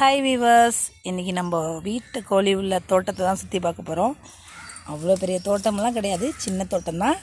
Hi viewers இன்றைக்கி நம்ம வீட்டு கோழி உள்ள தோட்டத்தை தான் சுற்றி பார்க்க போகிறோம் அவ்வளோ பெரிய தோட்டமெல்லாம் கிடையாது. சின்ன தோட்டம் தான்.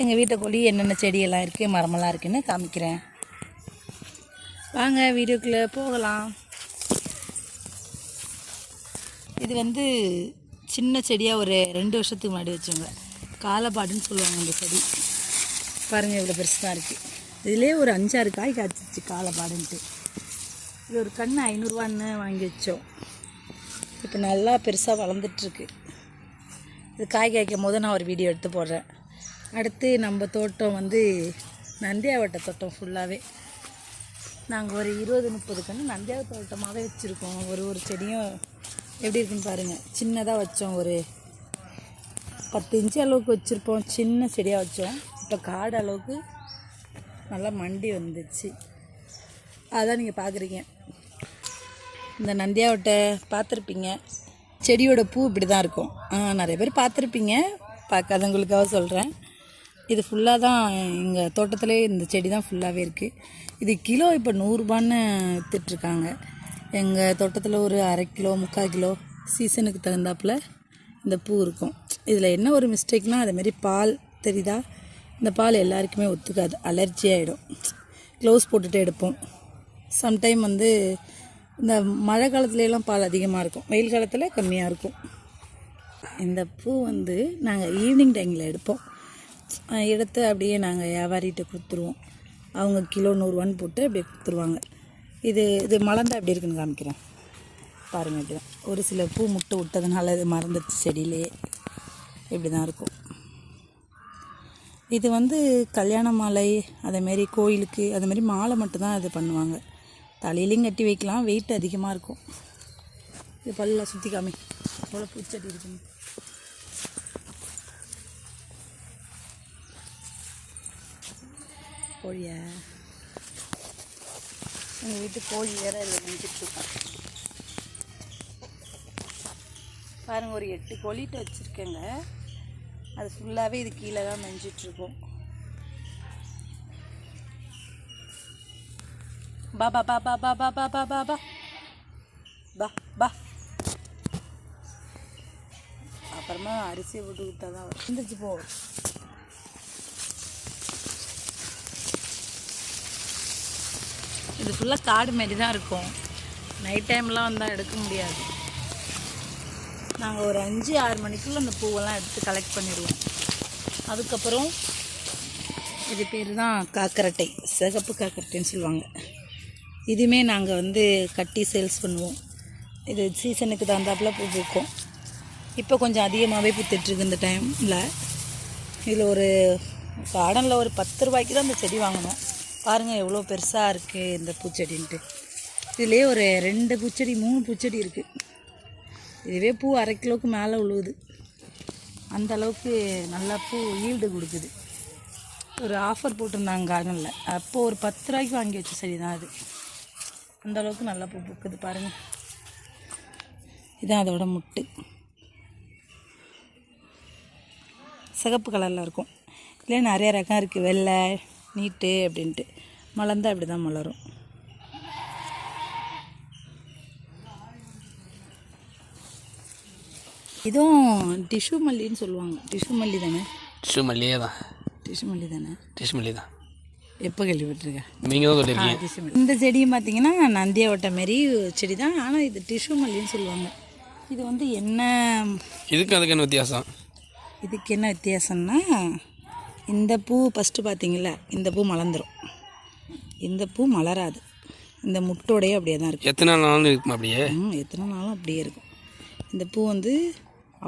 எங்கள் வீட்டு கோழி என்னென்ன செடியெல்லாம் இருக்குது மரமெல்லாம் இருக்குதுன்னு காமிக்கிறேன். வாங்க வீடியோக்குள்ளே போகலாம். இது வந்து சின்ன செடியாக ஒரு ரெண்டு வருஷத்துக்கு முன்னாடி வச்சோங்க. காலப்பாடுன்னு சொல்லுவாங்க இந்த செடி. பாருங்கள் இவ்வளோ பெருசு தான் இருக்குது இதுலேயே ஒரு அஞ்சாறு காய் காய்ச்சிச்சு காலப்பாடுன்ட்டு. இது ஒரு கன்று ஐநூறுரூவான்னு வாங்கி வச்சோம். இப்போ நல்லா பெருசாக வளர்ந்துட்டுருக்கு. இது காய் காய்க்கும் போது நான் ஒரு வீடியோ எடுத்து போடுறேன். அடுத்து நம்ம தோட்டம் வந்து நந்தியாவட்ட தோட்டம் ஃபுல்லாகவே நாங்கள் ஒரு இருபது முப்பது கன்று நந்தியாவ தோட்டமாகவே வச்சுருக்கோம். ஒரு ஒரு செடியும் எப்படி இருக்குன்னு பாருங்கள் சின்னதாக வச்சோம். ஒரு பத்து இன்ச்சு அளவுக்கு வச்சுருப்போம். சின்ன செடியாக வச்சோம். இப்போ காடு அளவுக்கு நல்லா மண்டி வந்துச்சு. அதான் நீங்கள் பார்க்குறீங்க இந்த நந்தியாவட்டை பார்த்துருப்பீங்க செடியோட பூ இப்படி தான் இருக்கும். ஆ, நிறைய பேர் பார்த்துருப்பீங்க பார்க்காதவங்களுக்காக சொல்கிறேன் இது ஃபுல்லாக தான் எங்கள் தோட்டத்திலே இந்த செடி தான் ஃபுல்லாகவே இருக்குது இது கிலோ இப்போ நூறுரூபான்னு விற்றுட்ருக்காங்க எங்கள் தோட்டத்தில் ஒரு அரை கிலோ முக்கால் கிலோ சீசனுக்கு தகுந்தாப்புல இந்த பூ இருக்கும். இதில் என்ன ஒரு மிஸ்டேக்னால் அதேமாரி பால் தெரியுதா? இந்த பால் எல்லாருக்குமே ஒத்துக்காது. அலர்ஜி ஆகிடும் க்ளவுஸ் போட்டுகிட்டே எடுப்போம். சம்டைம் வந்து இந்த மழை காலத்துலலாம் பால் அதிகமாக இருக்கும். வெயில் காலத்தில் கம்மியாக இருக்கும். இந்த பூ வந்து நாங்கள் ஈவினிங் டைமில் எடுப்போம். எடுத்து அப்படியே நாங்கள் வியாபாரிகிட்ட கொடுத்துருவோம். அவங்க கிலோ நூறுரூவான்னு போட்டு அப்படியே கொடுத்துருவாங்க. இது இது மலர்ந்தா எப்படி இருக்குன்னு காமிக்கிறேன். பாருங்கள் இப்படி தான் ஒரு சில பூ முட்டை விட்டதுனால இது மறந்துடுச்சு செடியிலே. இப்படி தான் இருக்கும். இது வந்து கல்யாண மாலை அதேமாரி கோயிலுக்கு அதேமாரி மாலை மட்டும்தான் இது பண்ணுவாங்க. தலையிலையும் கட்டி வைக்கலாம். வெயிட் அதிகமாக இருக்கும். இது பல்லாம் சுற்றி காமி. எவ்வளோ பூச்செடி இருக்குன்னு கோழியா. எங்கள் வீட்டு கோழி வேற இதில் நினைச்சிட்ருக்கோம் பாருங்கள் ஒரு எட்டு கோழிட்டு வச்சுருக்கேங்க. அது ஃபுல்லாகவே இது கீழே தான் மெஞ்சிட்ருக்கும் பா பா பா பா பா பா பா பா பா பா பா பா அப்புறமா அரிசியை போட்டு கொடுத்தா தான் வரும். வந்துச்சு போ. இது ஃபுல்லாக காடு மாரி தான் இருக்கும் நைட் டைம்லாம் வந்தால் எடுக்க முடியாது. நாங்கள் ஒரு அஞ்சு ஆறு மணிக்குள்ளே அந்த பூவெல்லாம் எடுத்து கலெக்ட் பண்ணிடுவோம். அதுக்கப்புறம் இது பேர் தான் காக்கரட்டை. சிகப்பு காக்கரட்டைன்னு சொல்லுவாங்க. இதுவுமே நாங்கள் வந்து கட்டி சேல்ஸ் பண்ணுவோம். இது சீசனுக்கு தகுந்தாப்புல பூ பூக்கும் இப்போ கொஞ்சம் அதிகமாகவே பூத்துட்ருக்கு இந்த டைமில். இதில் ஒரு கார்டனில் ஒரு பத்து ரூபாய்க்கு தான் இந்த செடி வாங்கினோம். பாருங்கள் எவ்வளோ பெருசாக இருக்குது இந்த பூச்செடின்ட்டு. இதுலேயே ஒரு ரெண்டு பூச்செடி மூணு பூச்செடி இருக்குது இதுவே பூ அரை கிலோவுக்கு மேலே உழுவுது. அந்த அளவுக்கு நல்லா பூ ஈல்டு கொடுக்குது. ஒரு ஆஃபர் போட்டிருந்தாங்க கார்டனில் அப்போது ஒரு பத்து ரூபாய்க்கு வாங்கி வச்ச செடி தான் அது. அந்த அளவுக்கு நல்லா பூ பூக்குது பாருங்கள் இதான் அதோட முட்டு. சிகப்பு கலரில் இருக்கும். இதுலேயே நிறைய ரகம் இருக்குது வெள்ளை நீட்டு அப்படின்ட்டு. மலர்ந்தா அப்படி தான் மலரும். இதுவும் டிஷ்யூ மல்லின்னு சொல்லுவாங்க. டிஷ்யூ மல்லி தானே? டிஷ்யூ மல்லியே தான் டிஷ்யூ மல்லி தானே? டிஷ்யூ மல்லி தான் எப்போ கேள்விப்பட்டிருக்கேன் நீங்கள் தான் சொல்லியிருக்கீங்க இந்த செடியும் பார்த்தீங்கன்னா நந்தியாவட்ட மாரி செடி தான். ஆனால் இது டிஷ்யூ மல்லின்னு சொல்லுவாங்க. இது வந்து என்ன இதுக்கும் அதுக்கு என்ன வித்தியாசம்? இதுக்கு என்ன வித்தியாசம்னா இந்த பூ ஃபஸ்ட்டு பார்த்தீங்களா இந்த பூ மலர்ந்துடும் இந்த பூ மலராது. இந்த முட்டோடையே அப்படியே தான் இருக்கும் எத்தனை நாள் நாளும் இருக்குமா அப்படியே? ம் எத்தனை நாளும் அப்படியே இருக்கும். இந்த பூ வந்து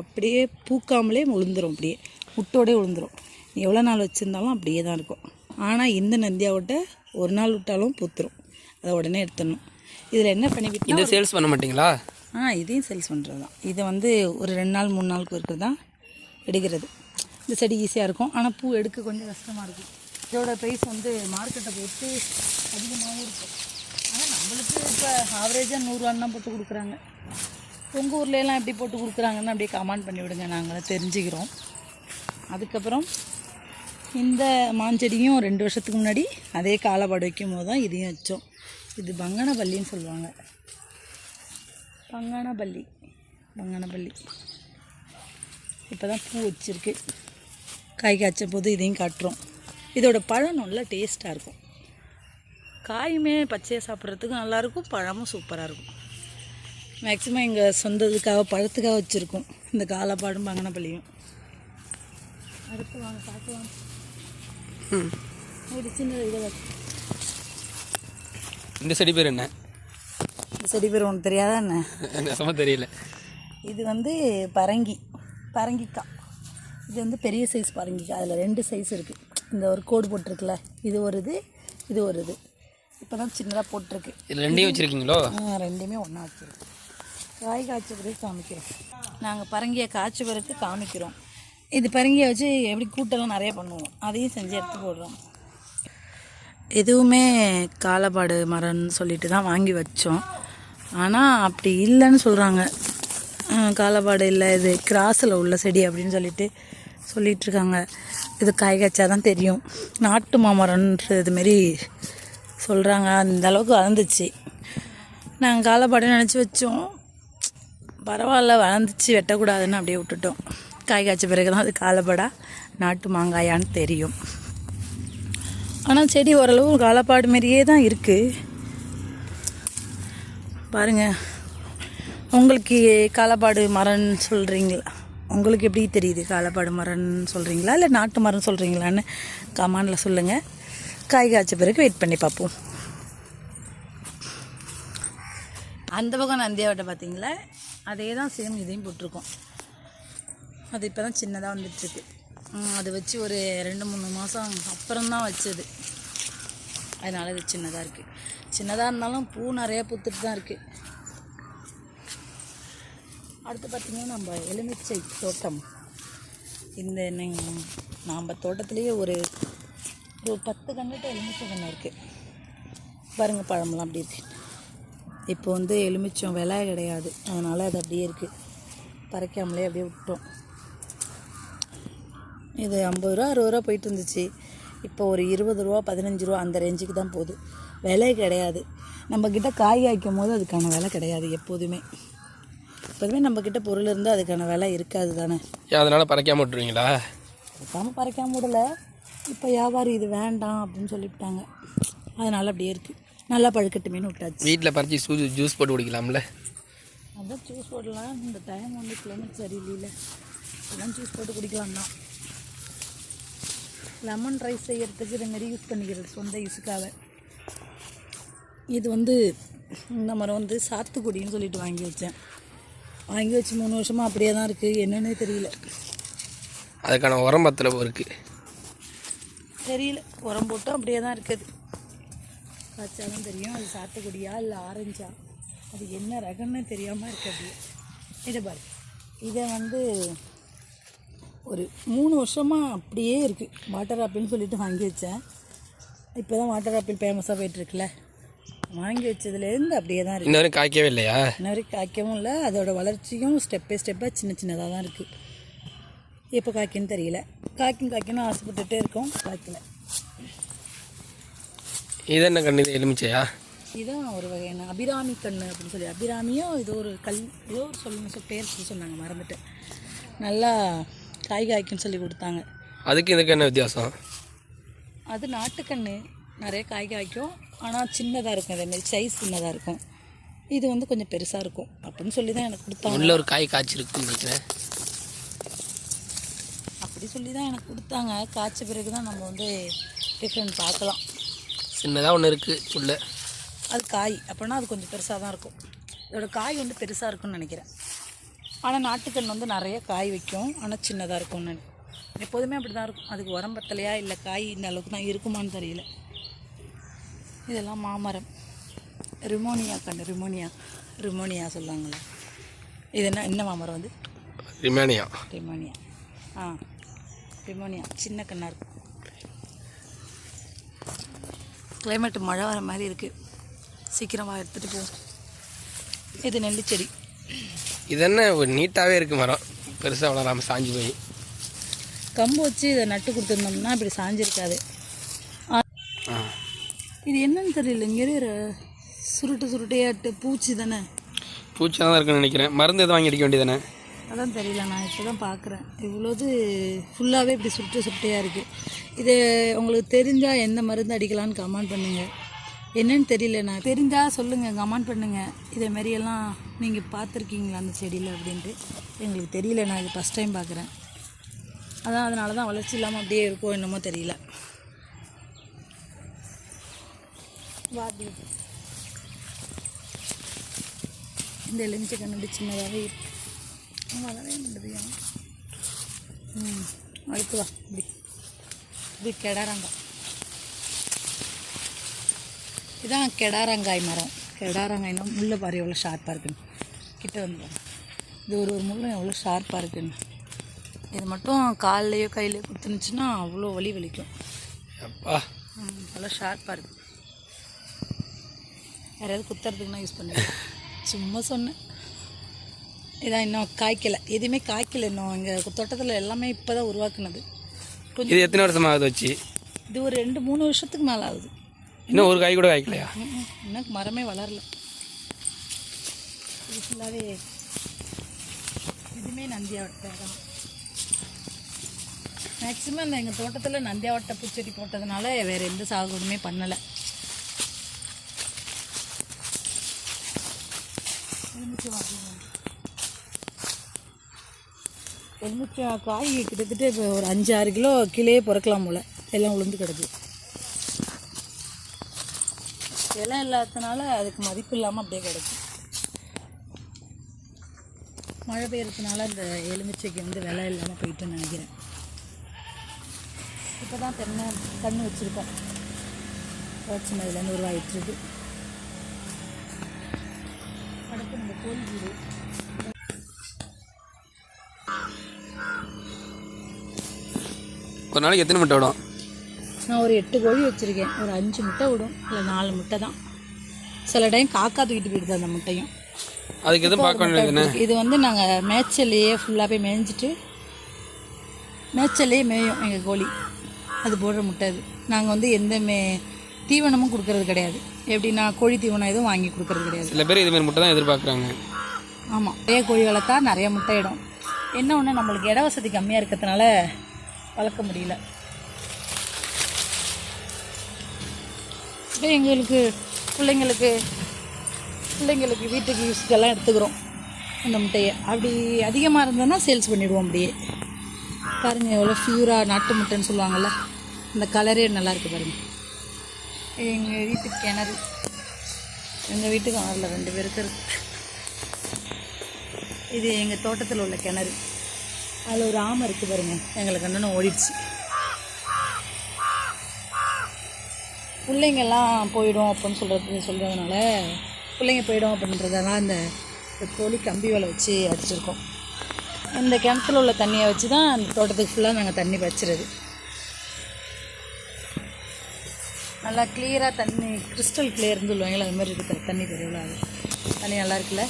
அப்படியே பூக்காமலே உளுந்துரும் அப்படியே. முட்டோடே உளுந்துரும். எவ்வளோ நாள் வச்சுருந்தாலும் அப்படியே தான் இருக்கும். ஆனால் இந்த நந்தியாவட்ட ஒரு நாள் விட்டாலும் பூத்துரும். அதை உடனே எடுத்துடணும். இதில் என்ன பண்ணிவிட்டோம் இந்த சேல்ஸ் பண்ண மாட்டீங்களா? ஆ இதையும் சேல்ஸ் பண்ணுறது தான் இதை வந்து ஒரு ரெண்டு நாள் மூணு நாளுக்கு இருக்கிறது தான் எடுக்கிறது. இந்த செடி ஈஸியாக இருக்கும். ஆனால் பூ எடுக்க கொஞ்சம் கஷ்டமாக இருக்கும். இதோட ப்ரைஸ் வந்து மார்க்கெட்டை பொறுத்து அதிகமாகவும் இருக்கும். ஆனால் நம்மளுக்கு இப்போ ஆவரேஜாக நூறுரூவான்னு தான் போட்டு கொடுக்குறாங்க. உங்கள் ஊர்ல எல்லாம் எப்படி போட்டு கொடுக்குறாங்கன்னு அப்படியே கமெண்ட் பண்ணி விடுங்க நாங்களும் தெரிஞ்சுக்கிறோம். அதுக்கப்புறம் இந்த மாஞ்செடியும் ரெண்டு வருஷத்துக்கு முன்னாடி அதே காலப்பாடு வைக்கும் போது தான் இதையும் வச்சோம். இது பங்கனப்பள்ளின்னு சொல்லுவாங்க. பங்கனப்பள்ளி பங்கனப்பள்ளி இப்போ தான் பூ வச்சிருக்கு. காய் காய்ச்ச போது இதையும் காட்டுறோம். இதோட பழம் நல்லா டேஸ்ட்டாக இருக்கும். காயுமே பச்சையாக சாப்பிட்றதுக்கும் நல்லாயிருக்கும் பழமும் சூப்பராக இருக்கும். மேக்ஸிமம் எங்கள் சொந்தத்துக்காக பழத்துக்காக வச்சுருக்கோம். இந்த காலப்பாடும் பங்கனப்பள்ளியும் அடுத்து வாங்க பார்க்கலாம். இந்த செடி பேர் என்ன? இந்த செடி பேர் உனக்கு தெரியாதா என்ன? நெசமா தெரியல. இது வந்து பரங்கி பரங்கிக்காய். இது வந்து பெரிய சைஸ் பரங்கிக்காய். அதில் ரெண்டு சைஸ் இருக்குது இந்த ஒரு கோடு போட்டிருக்குல்ல இது ஒரு இது இது ஒரு இது. இப்போ தான் சின்னதாக போட்டிருக்கு. இது ரெண்டையும் வச்சுருக்கீங்களோ? ஆ, ரெண்டுமே ஒன்றா வச்சுருக்கோம். காய் காய்ச்ச பிறகு காமிக்கிறோம். நாங்கள் பரங்கியை காய்ச்ச பிறகு காமிக்கிறோம். இது பரங்கியை வச்சு எப்படி கூட்டெல்லாம் நிறைய பண்ணுவோம். அதையும் செஞ்சு எடுத்து போடுறோம். எதுவுமே காலப்பாடு மரம்னு சொல்லிட்டு தான் வாங்கி வச்சோம். ஆனால் அப்படி இல்லைன்னு சொல்கிறாங்க காலப்பாடு இல்லை இது கிராஸில் உள்ள செடி அப்படின்னு சொல்லிட்டு சொல்லிகிட்ருக்காங்க இது காய் காய்ச்சா தான் தெரியும். நாட்டு மாமரம்ன்றது மாரி சொல்கிறாங்க அந்த அளவுக்கு வளர்ந்துச்சு. நாங்கள் காலப்பாடு நினச்சி வச்சோம். பரவாயில்ல வளர்ந்துச்சு. வெட்டக்கூடாதுன்னு அப்படியே விட்டுட்டோம். காய் காய்ச்ச பிறகு தான் அது காலப்படா. நாட்டு மாங்காயான்னு தெரியும். ஆனால் செடி ஓரளவு காலப்பாடு மாரியே தான் இருக்குது பாருங்கள் உங்களுக்கு காலப்பாடு மரம்னு சொல்கிறீங்களா உங்களுக்கு எப்படி தெரியுது காலப்பாடு மரம்னு சொல்கிறீங்களா இல்லை நாட்டு மரம் சொல்கிறீங்களான்னு கமாண்டில் சொல்லுங்கள் காய் காய்ச்ச பிறகு வெயிட் பண்ணி பார்ப்போம். அந்த பக்கம் நந்தியாவட்டை பார்த்தீங்களா அதே தான் சேம் இதையும் போட்டிருக்கோம். அது இப்போ தான் சின்னதாக வந்துட்டுருக்கு அது வச்சு ஒரு ரெண்டு மூணு மாதம் அப்புறம் தான் வச்சது. அதனால் இது சின்னதாக இருக்குது சின்னதாக இருந்தாலும் பூ நிறையா பூத்துட்டு தான் இருக்குது அடுத்து பார்த்திங்கன்னா நம்ம எலுமிச்சை தோட்டம். இந்த நாம் தோட்டத்துலேயே ஒரு ஒரு பத்து கண்டுட்டு எலுமிச்சை கன்று இருக்குது பாருங்கள் பழமெல்லாம் அப்படி இருக்குது இப்போ வந்து எலுமிச்சம் விலை கிடையாது. அதனால் அது அப்படியே இருக்குது பறைக்காமலே அப்படியே விட்டோம். இது ஐம்பது ரூபா அறுபது ரூபா போயிட்டு இருந்துச்சு. இப்போ ஒரு இருபது ரூபா பதினஞ்சு ரூபா அந்த ரேஞ்சுக்கு தான் போகுது. விலை கிடையாது. நம்மக்கிட்ட காய் காய்க்கும் போது அதுக்கான விலை கிடையாது எப்போதுமே. எப்போதுமே நம்மக்கிட்ட பொருள் இருந்தால் அதுக்கான விலை இருக்காது தானே. அதனால் பறைக்காம விட்டுருவீங்களா? அதுக்காம பறைக்காம விடல. இப்போ வியாபாரி இது வேண்டாம் அப்படின்னு சொல்லிவிட்டாங்க. அதனால் அப்படியே இருக்குது நல்லா பழுக்கட்டுமேனு விட்டாச்சு. வீட்டில் பறிச்சு சூ ஜூஸ் போட்டு குடிக்கலாம்ல? அதான் ஜூஸ் போடலாம். இந்த டைம் வந்து கிளைமேட் சரியில்லைல அதான் ஜூஸ் போட்டு குடிக்கலாம் தான் லெமன் ரைஸ் செய்யறதுக்கு இது மாரி யூஸ் பண்ணிக்கிறது சொந்த யூஸுக்காக இது வந்து இந்த மரம் வந்து சாத்துக்குடின்னு சொல்லிட்டு வாங்கி வச்சேன். வாங்கி வச்சு மூணு வருஷமாக அப்படியே தான் இருக்குது என்னன்னே தெரியல. அதுக்கான உரம் பத்தில் இருக்குது தெரியல. உரம் போட்டு அப்படியே தான் இருக்குது. காய்ச்சாலும் தெரியும். அது சாத்துக்குடியா இல்லை ஆரஞ்சா? அது என்ன ரகம்னு தெரியாமல் இருக்கு அப்படியே. இதை பாரு. இதை வந்து ஒரு மூணு வருஷமாக அப்படியே இருக்குது வாட்டர் ஆப்பிள்னு சொல்லிட்டு வாங்கி வச்சேன். இப்போ தான் வாட்டர் ஆப்பிள் ஃபேமஸாக போயிட்டுருக்குல்ல வாங்கி வச்சதுலேருந்து அப்படியே தான் இருக்குது இன்ன வரைக்கும் காய்க்கவே இல்லையா? இன்ன வரைக்கும் காய்க்கவும் இல்லை. அதோட வளர்ச்சியும் ஸ்டெப் பை ஸ்டெப்பாக சின்ன சின்னதாக தான் இருக்குது எப்போ காய்க்குன்னு தெரியல. காய்க்கும் காய்க்கணும் ஆசைப்பட்டுட்டே இருக்கோம். காய்க்கல. இது என்ன கண்ணு? இது எலுமிச்சையா? இதான் ஒரு வகையான அபிராமி கண்ணு அப்படின்னு சொல்லி. அபிராமியோ இது ஒரு கல் ஏதோ ஒரு சொல்லுங்க சொல் பேர் சொல்லி சொன்னாங்க மறந்துட்டேன். நல்லா காய் காய்க்குன்னு சொல்லி கொடுத்தாங்க. அதுக்கு இதுக்கு என்ன வித்தியாசம்? அது நாட்டுக்கண்ணு. நிறைய காய் காய்க்கும். ஆனால் சின்னதாக இருக்கும். இதேமாரி சைஸ் சின்னதாக இருக்கும். இது வந்து கொஞ்சம் பெருசாக இருக்கும். அப்படின்னு சொல்லி தான் எனக்கு கொடுத்தாங்க. உள்ள ஒரு காய் காய்ச்சிருக்குன்னு நினைக்கிறேன். அப்படி சொல்லி தான் எனக்கு கொடுத்தாங்க. காய்ச்ச பிறகு தான் நம்ம வந்து டிஃப்ரெண்ட் பார்க்கலாம். சின்னதாக ஒன்று இருக்குது உள்ள. அது காய். அப்படின்னா அது கொஞ்சம் பெருசாக தான் இருக்கும். இதோட காய் வந்து பெருசாக இருக்கும்னு நினைக்கிறேன். ஆனால் நாட்டுக்கண் வந்து நிறைய காய் வைக்கும். ஆனால் சின்னதாக இருக்கும்னு நினை- எப்போதுமே அப்படி தான் இருக்கும். அதுக்கு உரம் பத்தலையா? இல்லை காய் இந்த அளவுக்கு தான் இருக்குமான்னு தெரியல. இதெல்லாம் மாமரம். ரிமோனியா கண்ணு ரிமோனியா. ரிமோனியா சொல்லுவாங்களே இது என்ன என்ன மாமரம் வந்து ரிமேனியா. ரிமோனியா. ஆ ரிமோனியா. சின்ன கண்ணாக இருக்கும். கிளைமேட் மழை வர மாதிரி இருக்குது சீக்கிரமாக எடுத்துகிட்டு போவோம் இது நெல்லி செடி இது என்ன ஒரு நீட்டாகவே இருக்குது மரம். பெருசாக வளராமல் சாஞ்சு போய். கம்பு வச்சு இதை நட்டு கொடுத்துருந்தோம்னா இப்படி சாஞ்சிருக்காது. இது என்னன்னு தெரியல இங்கே சுருட்டு சுருட்டையாட்டு பூச்சி தானே? பூச்சி தான் இருக்குன்னு நினைக்கிறேன். மருந்து எதுவும் வாங்கி அடிக்க வேண்டியதானே அதான் தெரியல நான் இப்போ தான் பார்க்குறேன். இவ்வளோது ஃபுல்லாகவே இப்படி சுட்டு சுட்டையாக இருக்குது இது உங்களுக்கு தெரிஞ்சால் எந்த மருந்து அடிக்கலான்னு கமெண்ட் பண்ணுங்கள் என்னன்னு தெரியலண்ணா தெரிஞ்சால் சொல்லுங்கள் கமெண்ட் பண்ணுங்கள் இதே மாதிரியெல்லாம் நீங்கள் பார்த்துருக்கீங்களா அந்த செடியில் அப்படின்ட்டு? எங்களுக்கு தெரியல நான் இது ஃபஸ்ட் டைம் பார்க்குறேன். அதான் அதனால தான் வளர்ச்சி இல்லாமல் அப்படியே இருக்கோ என்னமோ தெரியல. வாதி இந்த எலுமிச்சை கண்ணு சின்னதாகவே இருக்கு. வளரவே முடியாது ம் அடுத்து வா இப்படி. இப்படி கிடறாங்க. இதான் கெடாரங்காய் மரம். கெடாரங்காய்னா முள்ளை பாரு எவ்வளோ ஷார்ப்பாக இருக்குன்னு. கிட்ட வந்து. இது ஒரு ஒரு முள்ளும் எவ்வளோ ஷார்ப்பாக இருக்குன்னு. இது மட்டும் கால்லையோ கையிலையோ குத்துனுச்சுன்னா அவ்வளோ வலி வலிக்கும். நல்லா ஷார்ப்பாக இருக்கு. யாராவது குத்துறதுக்குன்னா யூஸ் பண்ணுவேன் சும்மா சொன்னேன். இதான் இன்னும் காய்க்கலை. எதுவுமே காய்க்கல இன்னும். எங்கள் தோட்டத்தில் எல்லாமே இப்போ தான் உருவாக்குனது. கொஞ்சம் எத்தனை வருஷமா ஆகுது வச்சு? இது ஒரு ரெண்டு மூணு வருஷத்துக்கு மேலே ஆகுது இன்னும் ஒரு காய் கூட காய்க்கலையா? இன்னும் மரமே வளரல. இது ஃபுல்லாகவே இதுவுமே நந்தியாவட்டை தான் மேக்ஸிமம் இந்த எங்கள் தோட்டத்தில் நந்தியாவட்டை பூச்செடி போட்டதுனால வேறு எந்த சாகுபடியுமே பண்ணலை. எலுமிச்சா காய் கிட்டத்தட்ட இப்போ ஒரு அஞ்சு ஆறு கிலோ கீழே பிறக்கலாம் போல். எல்லாம் உளுந்து கிடக்கு. இலை இல்லாததுனால அதுக்கு மதிப்பு இல்லாமல் அப்படியே கிடைக்கும் மழை பெய்யறதுனால இந்த எலுமிச்சைக்கு வந்து விலை இல்லாமல் போயிட்டுன்னு நினைக்கிறேன். இப்போ தான் தென்னை கண்ணு வச்சுருக்கோம் சின்னதுலேருந்து உருவாயிட்டுருக்கு அடுத்து நம்ம கோழி வீடு. ஒரு நாளைக்கு எத்தனை மட்டும் விடும்? நான் ஒரு எட்டு கோழி வச்சுருக்கேன். ஒரு அஞ்சு முட்டை விடும். இல்லை நாலு முட்டை தான். சில டைம் காக்கா தூக்கிட்டு போயிடுது அந்த முட்டையும். அதுக்கு எதுவும் பார்க்க வேண்டியதுதானே இது வந்து நாங்கள் மேய்ச்சல்லையே ஃபுல்லாகவே மேய்ஞ்சிட்டு மேய்ச்சல்லையே மேயும் எங்கள் கோழி. அது போடுற முட்டை அது. நாங்கள் வந்து எந்த மே தீவனமும் கொடுக்கறது கிடையாது. எப்படின்னா கோழி தீவனம் எதுவும் வாங்கி கொடுக்கறது கிடையாது. சில பேர் இதுமாரி முட்டை தான் எதிர்பார்க்குறாங்க. ஆமாம் நிறைய கோழி வளர்த்தா நிறைய முட்டையிடும் என்ன ஒன்று நம்மளுக்கு இட வசதி கம்மியாக இருக்கிறதுனால வளர்க்க முடியல. எங்களுக்கு பிள்ளைங்களுக்கு பிள்ளைங்களுக்கு வீட்டுக்கு யூஸ்க்கெல்லாம் எடுத்துக்கிறோம். அந்த முட்டையை. அப்படி அதிகமாக இருந்ததுன்னா சேல்ஸ் பண்ணிவிடுவோம் அப்படியே. பாருங்கள் எவ்வளோ ஃபியூராக நாட்டு முட்டைன்னு சொல்லுவாங்கள்ல அந்த கலரே நல்லாயிருக்கு பாருங்கள் எங்கள் வீட்டுக்கு கிணறு. எங்கள் வீட்டுக்கு கிணறுல ரெண்டு பேருக்கு இருக்கு. இது எங்கள் தோட்டத்தில் உள்ள கிணறு. அதில் ஒரு ஆமை இருக்குது பாருங்கள் எங்களுக்கு அண்ணனும் ஓடிடுச்சு. பிள்ளைங்கெல்லாம் போயிடும் அப்படின்னு சொல்கிறது சொல்கிறதுனால பிள்ளைங்க போயிடும் அப்படின்றதெல்லாம் இந்த கோழி கம்பி வலை வச்சு அடிச்சிருக்கோம். இந்த கிணத்துல உள்ள தண்ணியை வச்சு தான் அந்த தோட்டத்துக்கு ஃபுல்லாக நாங்கள் தண்ணி வச்சுறது நல்லா கிளியராக தண்ணி கிறிஸ்டல் கிளியர்னு சொல்லுவாங்களே அது மாதிரி இருக்கிற தண்ணி தெரியல அது. தண்ணி நல்லா இருக்குல்ல.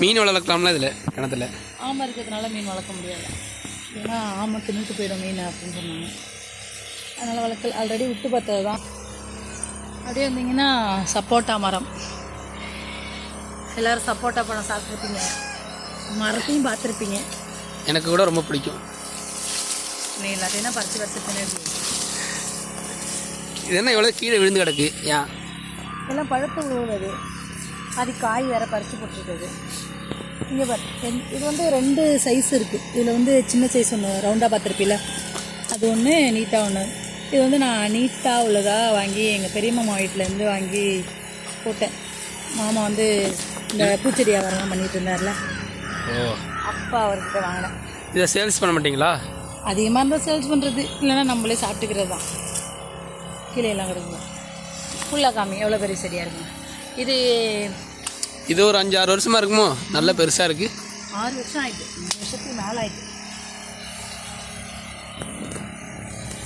மீன் வளர்க்கலாம்ல இதில் கிணத்துல? ஆமை இருக்கிறதுனால மீன் வளர்க்க முடியாது. ஏன்னா ஆமை தின்னுட்டு போயிடும் மீன் அப்படின்னு சொன்னாங்க. அதனால் வளர்க்கல ஆல்ரெடி விட்டு பார்த்தது தான் அப்படியே வந்தீங்கன்னா சப்போட்டா மரம். எல்லோரும் சப்போட்டா பழம் சாப்பிட்ருப்பீங்க மரத்தையும் பார்த்துருப்பீங்க. எனக்கு கூட ரொம்ப பிடிக்கும். நீ எல்லாத்தையும் பறித்து பறித்து இது என்ன எவ்வளோ கீழே விழுந்து கிடக்கு? ஏன் எல்லாம் பழுத்து விழுவுறது. அது காய் வேற பறித்து போட்டுருக்குது இங்கே பாரு இது வந்து ரெண்டு சைஸ் இருக்குது இதில் வந்து சின்ன சைஸ் ஒன்று ரவுண்டாக பார்த்துருப்பீல அது ஒன்று நீட்டாக ஒன்று இது வந்து நான் நீட்டாக உள்ளதாக வாங்கி எங்கள் பெரியம்மா வீட்டிலேருந்து வாங்கி போட்டேன். மாமா வந்து இந்த பூச்செடி வியாபாரம்லாம் பண்ணிட்டு இருந்தார்ல. ஓ. அப்பா அவர்கிட்ட வாங்கினேன். இதை சேல்ஸ் பண்ண மாட்டீங்களா? அதிகமாக இருந்தால் சேல்ஸ் பண்ணுறது இல்லைன்னா நம்மளே சாப்பிட்டுக்கிறது தான். கீழே எல்லாம் கிடக்குங்க ஃபுல்லாக காமி எவ்வளோ பெரிய செடியாக இருக்குங்க இது இது ஒரு அஞ்சு ஆறு வருஷமா இருக்குமோ? நல்ல பெருசாக இருக்குது ஆறு வருஷம் ஆயிட்டு அஞ்சு வருஷத்துக்கு மேலே ஆயிட்டு.